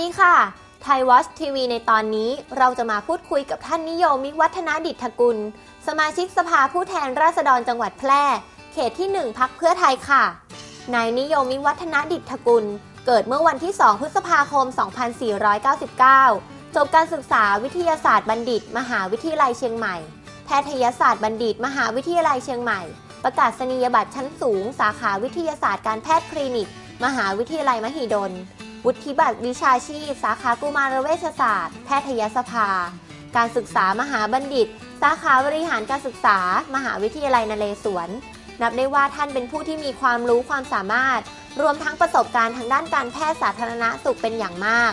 ดีค่ะ ไทยวัชทีวีในตอนนี้เราจะมาพูดคุยกับท่านนิยมมิวัฒนาดิษฐกุล สมาชิกสภาผู้แทนราษฎรจังหวัดแพร่ เขตที่ 1พักเพื่อไทยค่ะ นายนิยมมิวัฒนาดิษฐกุล เกิดเมื่อวันที่ 2 พฤษภาคม 2499 จบการศึกษาวิทยาศาสตร์บัณฑิต มหาวิทยาลัยเชียงใหม่ แพทยศาสตร์บัณฑิต มหาวิทยาลัยเชียงใหม่ ประกาศนียบัตรชั้นสูง สาขาวิทยาศาสตร์การแพทย์คลินิก มหาวิทยาลัยมหิดล วุฒิบัตรวิชาชีพ สาขากุมารเวชศาสตร์ แพทยสภา การศึกษามหาบัณฑิต สาขาบริหารการศึกษา มหาวิทยาลัยนเรศวร นับได้ว่าท่านเป็นผู้ที่มีความรู้ความสามารถ รวมทั้งประสบการณ์ทางด้านการแพทย์สาธารณสุขเป็นอย่างมาก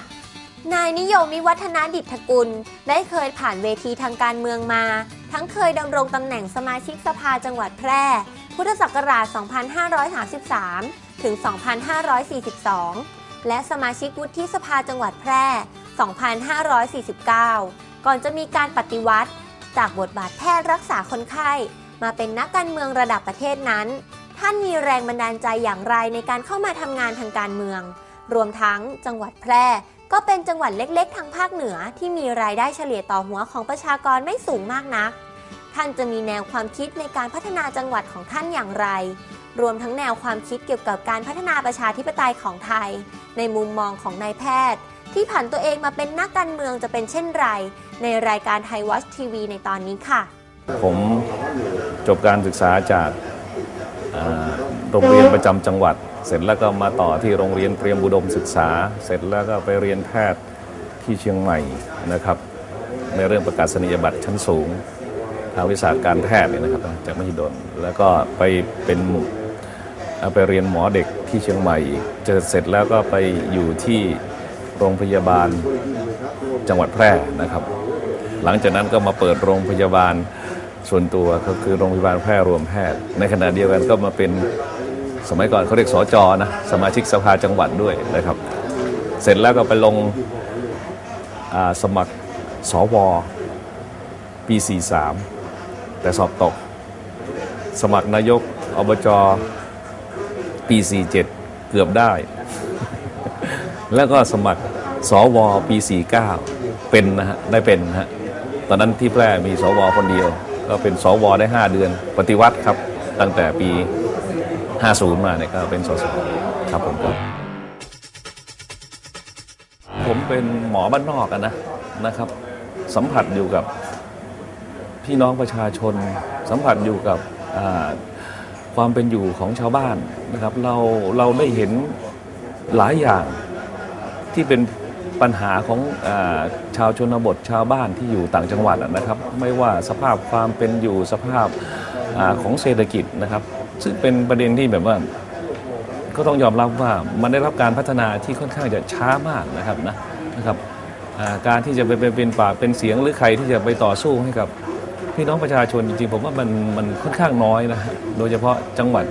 นายนิยมมิวัฒนาดิษฐกุล ได้เคยผ่านเวทีทางการเมืองมา ทั้งเคยดำรงตำแหน่งสมาชิกสภาจังหวัดแพร่ พุทธศักราช 2533 ถึง 2542 และสมาชิกวุฒิสภาจังหวัดแพร่ 2549 ก่อนจะมีการปฏิวัติ จากบทบาทแพทย์รักษาคนไข้ มาเป็นนักการเมืองระดับประเทศนั้น ท่านมีแรงบันดาลใจอย่างไรในการเข้ามาทำงานทางการเมือง รวมทั้งจังหวัดแพร่ก็เป็นจังหวัดเล็กๆ ทางภาคเหนือที่มีรายได้เฉลี่ยต่อหัวของประชากรไม่สูงมากนัก ท่านจะมีแนวความคิดในการพัฒนาจังหวัดของท่านอย่างไร รวมทั้งแนวความคิดเกี่ยวกับการพัฒนาประชาธิปไตยของไทย ในมุมมองของนายแพทย์ ที่ผันตัวเองมาเป็นนักการเมืองจะเป็นเช่นไร ในรายการไทยวัชทีวีในตอนนี้ค่ะ ผมจบการศึกษาจากโรงเรียนประจำจังหวัด เสร็จแล้วก็มาต่อที่โรงเรียนเตรียมบุดมศึกษา เสร็จแล้วก็ไปเรียนแพทย์ที่เชียงใหม่นะครับในเรื่องประกาศนียบัตรชั้นสูงทางวิชาการแพทย์เนี่ยนะครับจากมหิดลแล้วก็ไปเป็น ไปเรียนหมอเด็กที่เชียงใหม่อีกเจอเสร็จแล้วก็ไปอยู่ที่โรงพยาบาลจังหวัดแพร่นะครับ หลังจากนั้นก็มาเปิดโรงพยาบาลส่วนตัวก็คือโรงพยาบาลแพร่รวมแพทย์ ในขณะเดียวกันก็มาเป็นสมัยก่อนเขาเรียกสอจอนะสมาชิกสภาจังหวัดด้วยนะครับ เสร็จแล้วก็ไปลงสมัครสวปี 43 แต่สอบตก สมัครนายกอบจ ปี 47 เกือบได้ แล้วก็สมัครสวปี 49 เป็นนะฮะได้เป็นนะฮะตอนนั้นที่แพร่มีสวคนเดียว ก็เป็นสวได้ 5 เดือน ปฏิวัติครับ ตั้งแต่ปี 50 มาเนี่ยก็เป็นสสครับผมครับผมเป็นหมอบ้านนอกอะนะนะครับ สัมผัสอยู่กับพี่น้องประชาชน สัมผัสอยู่กับอ่า ความเป็นอยู่ของชาวบ้านนะครับ เราเราได้เห็นหลายอย่างที่เป็นปัญหาของอชาวชนบทชาวบ้านที่อยู่ต่างจังหวัดนะครับ ไม่ว่าสภาพความเป็นอยู่สภาพอาของเศรษฐกิจนะครับ ซึ่งเป็นประเด็นที่แบบว่าก็ต้องยอมรับว่ามันได้รับการพัฒนาที่ค่อนข้างจะช้ามากนะครับนะนะครับการที่จะไปเป็นเป็นปากเป็นเสียงหรือใครที่จะไปต่อสู้ให้กับ พี่น้องประชาชนจริงๆผมว่ามันมันค่อนข้างน้อยนะโดยเฉพาะจังหวัด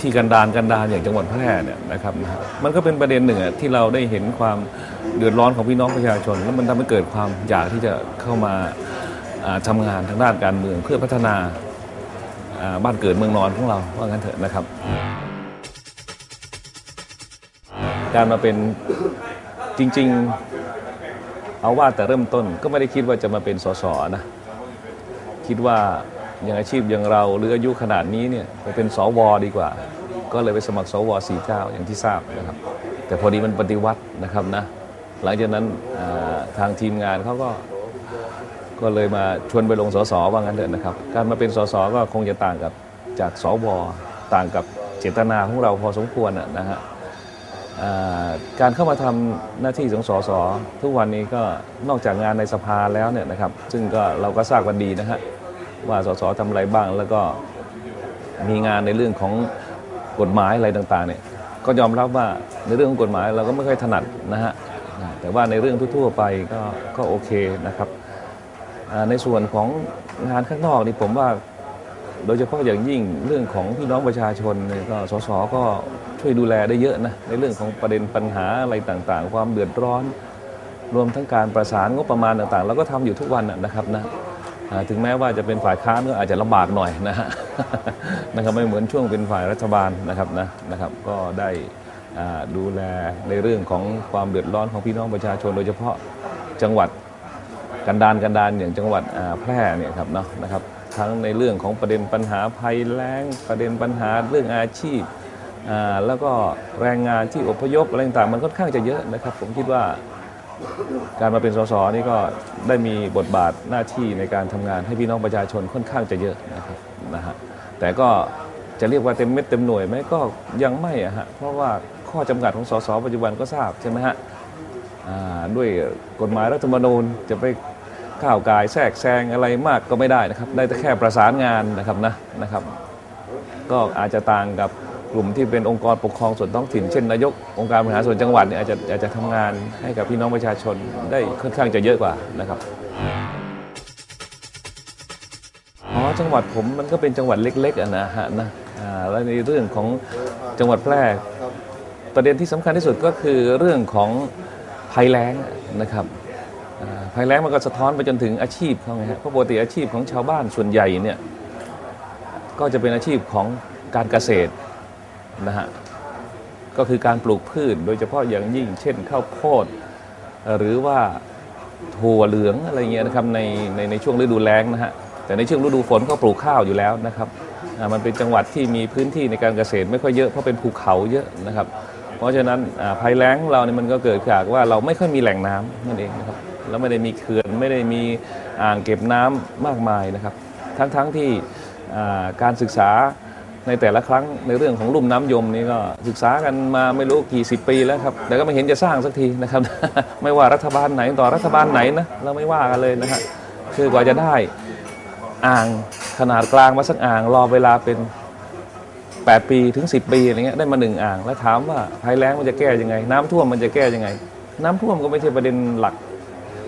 ที่กันดารกันดารอย่างจังหวัดแพร่เนี่ยนะครับนะมันก็เป็นประเด็นหนึ่งที่เราได้เห็นความเดือดร้อนของพี่น้องประชาชน แล้วมันทำให้เกิดความอยากที่จะเข้ามาอ่าทำงานทางด้านการเมืองเพื่อพัฒนาอ่าบ้านเกิดเมืองนอนของเราว่างั้นเถอะนะครับ การมาเป็นจริง ๆ เอาว่าแต่เริ่มต้นก็ไม่ได้คิดว่าจะมาเป็นสสนะคิดว่าอย่างอาชีพอย่างเราหรืออายุขนาดนี้เนี่ยไปเป็นสวดีกว่า ก็เลยไปสมัครสว49อย่างที่ทราบนะครับ แต่พอดีมันปฏิวัตินะครับนะหลังจากนั้นทางทีมงานเขาก็ก็เลยมาชวนไปลงสสว่างั้นเถอะนะครับ การมาเป็นสสก็คงจะต่างกับจากสวต่างกับเจตนาของเราพอสมควรนะฮะ การเข้ามาทำหน้าที่ของสสทุกวันนี้ก็นอกจากงานในสภาแล้วเนี่ยนะครับซึ่งก็เราก็ทราบกันดีนะฮะว่าสสทำอะไรบ้างแล้วก็มีงานในเรื่องของกฎหมายอะไรต่างๆเนี่ยก็ยอมรับว่าในเรื่องของกฎหมายเราก็ไม่ค่อยถนัดนะฮะแต่ว่าในเรื่องทั่วๆไปก็ก็โอเคนะครับในส่วนของงานข้างนอกนี่ผมว่า โดยเฉพาะอย่างยิ่งเรื่องของพี่น้องประชาชนเนี่ยก็สสก็ช่วยดูแลได้เยอะนะในเรื่องของประเด็นปัญหาอะไรต่างๆ ความเดือดร้อน รวมทั้งการประสานงบประมาณต่างๆเราก็ทำอยู่ทุกวันนะครับนะถึงแม้ว่าจะเป็นฝ่ายค้านก็อาจจะลำบากหน่อยนะฮะนะครับไม่เหมือนช่วงเป็นฝ่ายรัฐบาลนะครับนะนะครับก็ได้ดูแลในเรื่องของความเดือดร้อนของพี่น้องประชาชน โดยเฉพาะจังหวัดกันดารกันดารอย่างจังหวัดแพร่เนี่ยครับเนาะนะครับ ทั้งในเรื่องของประเด็นปัญหาภัยแล้ง ประเด็นปัญหาเรื่องอาชีพ แล้วก็แรงงานที่อพยพอะไรต่างๆมันค่อนข้างจะเยอะนะครับ ผมคิดว่าการมาเป็นสสนี่ก็ได้มีบทบาทหน้าที่ในการทำงานให้พี่น้องประชาชนค่อนข้างจะเยอะนะครับนะฮะแต่ก็จะเรียกว่าเต็มเม็ดเต็มหน่วยไหมก็ยังไม่อะฮะเพราะว่าข้อจำกัดของสสปัจจุบันก็ทราบใช่ไหมฮะด้วยกฎหมายรัฐธรรมนูญจะไป ก้าวกายแทรกแซงอะไรมากก็ไม่ได้นะครับ ได้แต่แค่ประสานงานนะครับนะนะครับ ก็อาจจะต่างกับกลุ่มที่เป็นองค์กรปกครองส่วนท้องถิ่น เช่นนายกองค์การบริหารส่วนจังหวัดเนี่ยอาจจะอาจจะทำงานให้กับพี่น้องประชาชนได้ค่อนข้างจะเยอะกว่านะครับอ๋อจังหวัดผมมันก็เป็นจังหวัดเล็กๆอะนะฮะนะอ่าแล้วในเรื่องของจังหวัดแพร่ประเด็นที่สำคัญที่สุดก็คือเรื่องของภัยแล้งนะครับ ภัยแล้งมันก็สะท้อนไปจนถึงอาชีพเขาไงฮะเพราะปกติอาชีพของชาวบ้านส่วนใหญ่เนี่ยก็จะเป็นอาชีพของการเกษตรนะฮะก็คือการปลูกพืช โดยเฉพาะอย่างยิ่ง เช่นข้าวโพดหรือว่าถั่วเหลืองอะไรเงี้ยนะครับในในในช่วงฤดูแล้งนะฮะแต่ในช่วงฤดูฝนก็ปลูกข้าวอยู่แล้วนะครับมันเป็นจังหวัดที่มีพื้นที่ในการเกษตรไม่ค่อยเยอะเพราะเป็นภูเขาเยอะนะครับ เพราะฉะนั้นอ่าภัยแล้งเราเนี่ยมันก็เกิดจากว่าเราไม่ค่อยมีแหล่งน้ำนั่นเองนะครับ แล้วไม่ได้มีเขื่อนไม่ได้มีอ่างเก็บน้ำมากมายนะครับ ทั้งๆที่อ่การศึกษาในแต่ละครั้งในเรื่องของลุ่มน้ำยมนี่ก็ศึกษากันมาไม่รู้กี่สิบปีแล้วครับ แต่ก็ไม่เห็นจะสร้างสักทีนะครับ ไม่ว่ารัฐบาลไหนต่อรัฐบาลไหนนะเราไม่ว่ากันเลยนะฮะคือกว่าจะได้อ่างขนาดกลางมาสักอ่างรอเวลาเป็น 8 ปีถึง 10 ปีอะไรเงี้ยได้มาหนึ่งอ่าง แล้วถามว่าภัยแล้งมันจะแก้ยังไง น้ำท่วมมันจะแก้ยังไง น้ำท่วมก็ไม่ใช่ประเด็นหลัก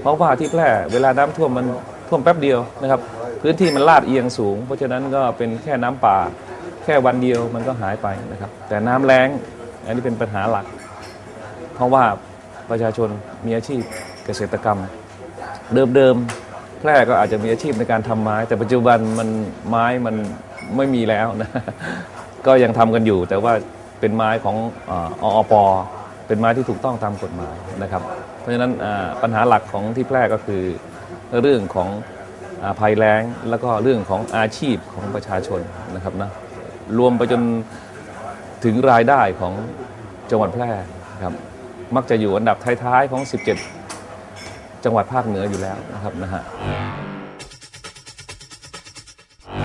เพราะว่าที่แพร่เวลาน้ำท่วมมันท่วมแป๊บเดียวนะครับ พื้นที่มันลาดเอียงสูง เพราะฉะนั้นก็เป็นแค่น้ำป่า แค่วันเดียวมันก็หายไปนะครับ แต่น้ำแล้งอันนี้เป็นปัญหาหลัก เพราะว่าประชาชนมีอาชีพเกษตรกรรม เดิมๆแพร่ก็อาจจะมีอาชีพในการทำไม้ แต่ปัจจุบันมันไม้มันไม่มีแล้วนะก็ยังทำกันอยู่แต่ว่าเป็นไม้ของอออป เป็นไม้ที่ถูกต้องตามกฎหมายนะครับ เพราะฉะนั้นปัญหาหลักของที่แพร่ก็คือเรื่องของอภัยแล้งแล้วก็เรื่องของอาชีพของประชาชนนะครับนะรวมไปจนถึงรายได้ของจังหวัดแพร่ครับมักจะอยู่อันดับท้ายๆของ 17 จังหวัดภาคเหนืออยู่แล้วนะครับนะฮะ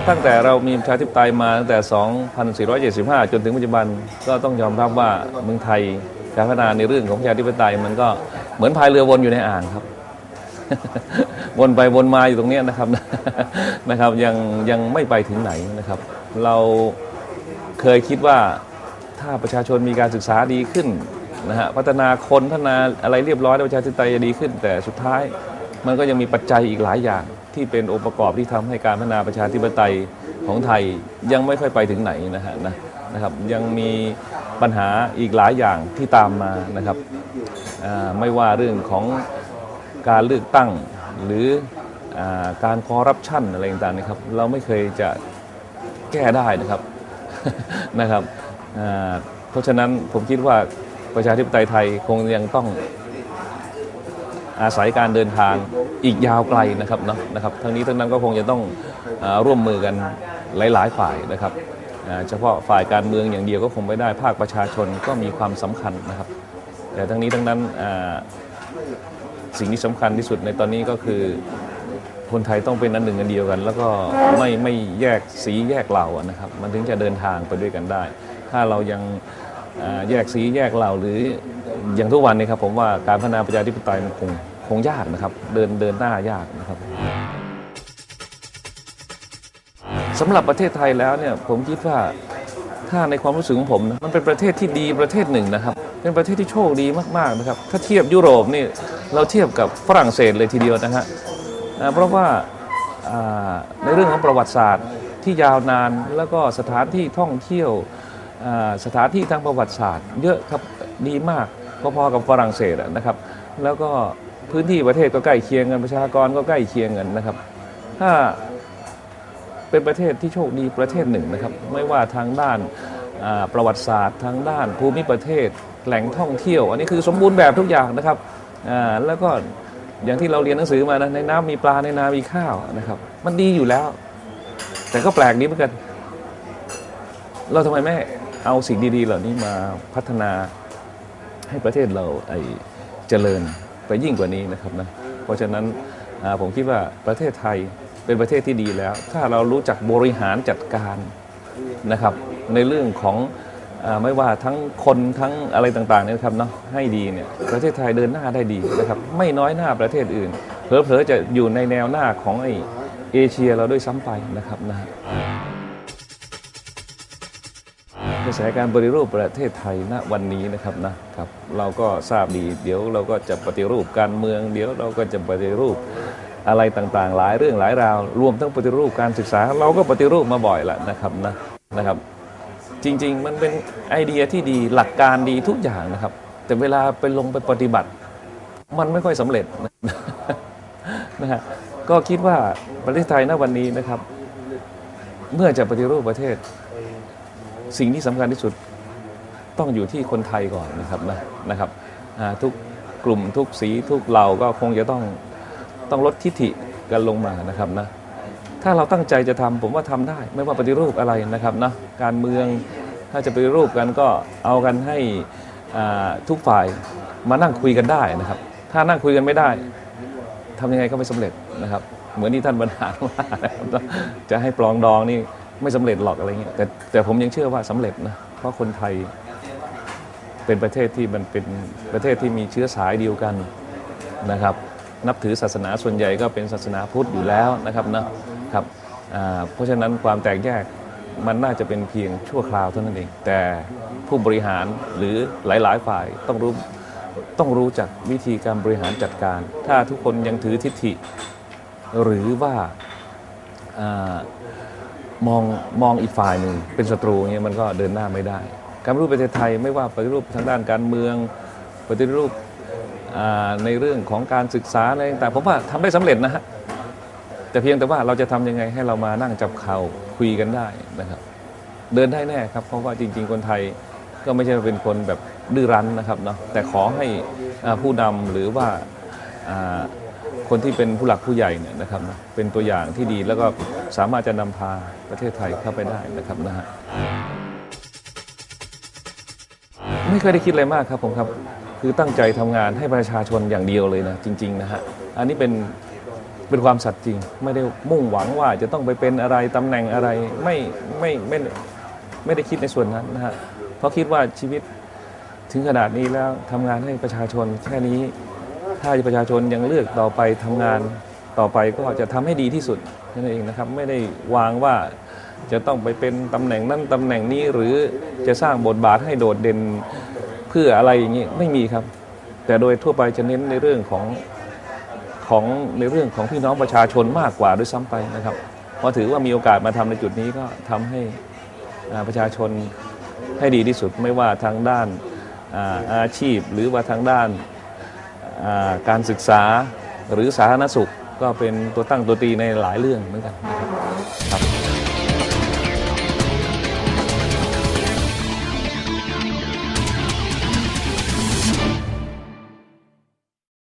ตั้งแต่เรามีประชาธิปไตยมาตั้งแต่ 2475 จนถึงปัจจุบันก็ต้องยอมรับว่าเมืองไทย การพัฒนาในเรื่องของประชาธิปไตยมันก็เหมือนพายเรือวนอยู่ในอ่างครับ วนไปวนมาอยู่ตรงนี้นะครับนะครับ ยังยังไม่ไปถึงไหนนะครับ เราเคยคิดว่าถ้าประชาชนมีการศึกษาดีขึ้นนะฮะพัฒนาคนพัฒนาอะไรเรียบร้อยประชาธิปไตยจะดีขึ้น แต่สุดท้ายมันก็ยังมีปัจจัยอีกหลายอย่างที่เป็นองค์ประกอบที่ทำให้การพัฒนาประชาธิปไตยของไทยยังไม่ค่อยไปถึงไหนนะฮะนะ นะครับยังมีปัญหาอีกหลายอย่างที่ตามมานะครับไม่ว่าเรื่องของการเลือกตั้งหรืออการคอร์รัปชันอะไรต่างๆนะครับ เราไม่เคยจะแก้ได้นะครับนะครับเพราะฉะนั้นผมคิดว่าประชาธิปไตยไทยคงยังต้องอาศัยการเดินทางอีกยาวไกลนะครับเนาะนะครับทั้งนี้ทั้งนั้นก็คงจะต้องอร่วมมือกันหลาย ๆ ฝ่ายนะครับ เฉพาะฝ่ายการเมืองอย่างเดียวก็คงไม่ได้ภาคประชาชนก็มีความสำคัญนะครับ แต่ทั้งนี้ทั้งนั้นสิ่งที่สำคัญที่สุดในตอนนี้ก็คือคนไทยต้องเป็นอันหนึ่งอันเดียวกัน แล้วก็ไม่ไม่แยกสีแยกเหล่านะครับ มันถึงจะเดินทางไปด้วยกันได้ ถ้าเรายังแยกสีแยกเหล่าหรืออย่างทุกวันนี้ครับผมว่าการพัฒนาประชาธิปไตยมันคงคงยากนะครับ เดินเดินหน้ายากนะครับ สำหรับประเทศไทยแล้วเนี่ยผมคิดว่าถ้าในความรู้สึกของผมนะมันเป็นประเทศที่ดีประเทศหนึ่งนะครับ เป็นประเทศที่โชคดีมากๆนะครับ ถ้าเทียบยุโรปนี่เราเทียบกับฝรั่งเศสเลยทีเดียวนะฮะเพราะว่าในเรื่องของประวัติศาสตร์ที่ยาวนานแล้วก็สถานที่ท่องเที่ยวสถานที่ทางประวัติศาสตร์ เยอะครับดีมากพอๆกับฝรั่งเศสนะครับ แล้วก็พื้นที่ประเทศก็ใกล้เคียงกันประชากรก็ใกล้เคียงกันนะครับ ถ้า เป็นประเทศที่โชคดีประเทศหนึ่งนะครับ ไม่ว่าทางด้านประวัติศาสตร์ ทางด้านภูมิประเทศแหล่งท่องเที่ยว อันนี้คือสมบูรณ์แบบทุกอย่างนะครับแล้วก็อย่างที่เราเรียนหนังสือมานะในน้ำมีปลาในนามีข้าวนะครับ มันดีอยู่แล้ว แต่ก็แปลกดีเหมือนกัน เราทำไมไม่เอาสิ่งดี ๆ เหล่านี้มาพัฒนาให้ประเทศเราไอเจริญไปยิ่งกว่านี้นะครับนะเพราะฉะนั้นผมคิดว่าประเทศไทย เป็นประเทศที่ดีแล้ว ถ้าเรารู้จักบริหารจัดการนะครับ ในเรื่องของอไม่ว่าทั้งคนทั้งอะไรต่างๆนะครับเนาะให้ดีเนี่ยประเทศไทยเดินหน้าได้ดีนะครับไม่น้อยหน้าประเทศอื่นเผลอๆจะอยู่ในแนวหน้าของไอเอเชียเราด้วยซ้ำไปนะครับนะกระแสการปฏิรูปประเทศไทยณวันนี้นะครับนะครับเราก็ทราบดี เดี๋ยวเราก็จะปฏิรูปการเมือง เดี๋ยวเราก็จะปฏิรูป อะไรต่างๆ หลายเรื่องหลายราว รวมทั้งปฏิรูปการศึกษา เราก็ปฏิรูปมาบ่อยแล้วนะครับนะนะครับ จริงๆ มันเป็นไอเดียที่ดีหลักการดีทุกอย่างนะครับ แต่เวลาไปลงไปปฏิบัติ มันไม่ค่อยสำเร็จนะฮะก็คิดว่าประเทศไทยณวันนี้นะครับ เมื่อจะปฏิรูปประเทศ สิ่งที่สำคัญที่สุดต้องอยู่ที่คนไทยก่อนนะครับนะนะครับทุกกลุ่มทุกสีทุกเหล่าก็คงจะต้อง ต้องลดทิฐิกันลงมานะครับนะถ้าเราตั้งใจจะทำผมว่าทำได้ ไม่ว่าปฏิรูปอะไรนะครับนะการเมืองถ้าจะปฏิรูปกันก็เอากันให้ทุกฝ่ายมานั่งคุยกันได้นะครับ ถ้านั่งคุยกันไม่ได้ทำยังไงก็ไม่สำเร็จนะครับ เหมือนที่ท่านบรรหารว่าจะให้ปลองดองนี่ไม่สำเร็จหรอกอะไรเงี้ยแต่แต่ผมยังเชื่อว่าสำเร็จนะเพราะคนไทยเป็นประเทศที่มันเป็นประเทศที่มีเชื้อสายเดียวกันนะครับ นับถือศาสนาส่วนใหญ่ก็เป็นศาสนาพุทธอยู่แล้วนะครับนะครับเพราะฉะนั้นความแตกแยกมันน่าจะเป็นเพียงชั่วคราวเท่านั้นเอง แต่ผู้บริหารหรือหลาย ๆ ฝ่ายต้องรู้ต้องรู้จักวิธีการบริหารจัดการ ถ้าทุกคนยังถือทิฏฐิ หรือว่าอมองมองอีกฝ่ายหนึ่งเป็นศัตรูอย่างเงี้ยมันก็เดินหน้าไม่ได้ การปฏิรูปประเทศไทยไม่ว่าปฏิรูปทางด้านการเมือง ปฏิรูป ในเรื่องของการศึกษาอะไรต่างผมว่าทำได้สำเร็จนะฮะแต่เพียงแต่ว่าเราจะทำยังไงให้เรามานั่งจับเข่าคุยกันได้นะครับ เดินได้แน่ครับ เพราะว่าจริง ๆ คนไทยก็ไม่ใช่เป็นคนแบบดื้อรั้นนะครับเนาะแต่ขอให้ผู้นำหรือว่าอ่าคนที่เป็นผู้หลักผู้ใหญ่เนี่ยนะครับนะเป็นตัวอย่างที่ดีแล้วก็สามารถจะนำพาประเทศไทยเข้าไปได้นะครับนะฮะไม่เคยได้คิดอะไรมากครับผมครับ คือตั้งใจทำงานให้ประชาชนอย่างเดียวเลยนะจริงๆนะฮะอันนี้เป็นเป็นความสัตย์จริง ไม่ได้มุ่งหวังว่าจะต้องไปเป็นอะไรตำแหน่งอะไรไม่ไม่ไม่ไม่ไม่ได้คิดในส่วนนั้นนะฮะเพราะคิดว่าชีวิตถึงขนาดนี้แล้วทำงานให้ประชาชนแค่นี้ ถ้าประชาชนยังเลือกต่อไปทำงานต่อไปก็จะทำให้ดีที่สุดนั่นเองนะครับ ไม่ได้วางว่าจะต้องไปเป็นตำแหน่งนั้นตำแหน่งนี้หรือจะสร้างบทบาทให้โดดเด่น เพื่ออะไรอย่างนี้ไม่มีครับ แต่โดยทั่วไปจะเน้นในเรื่องของของในเรื่องของพี่น้องประชาชนมากกว่าด้วยซ้ำไปนะครับเพราะถือว่ามีโอกาสมาทำในจุดนี้ก็ทำให้ประชาชนให้ดีที่สุดไม่ว่าทางด้านอาอาชีพ หรือว่าทางด้านาการศึกษาหรือสาธารณสุขก็เป็นตัวตั้งตัวตีในหลายเรื่องเหมือนกันนะครับ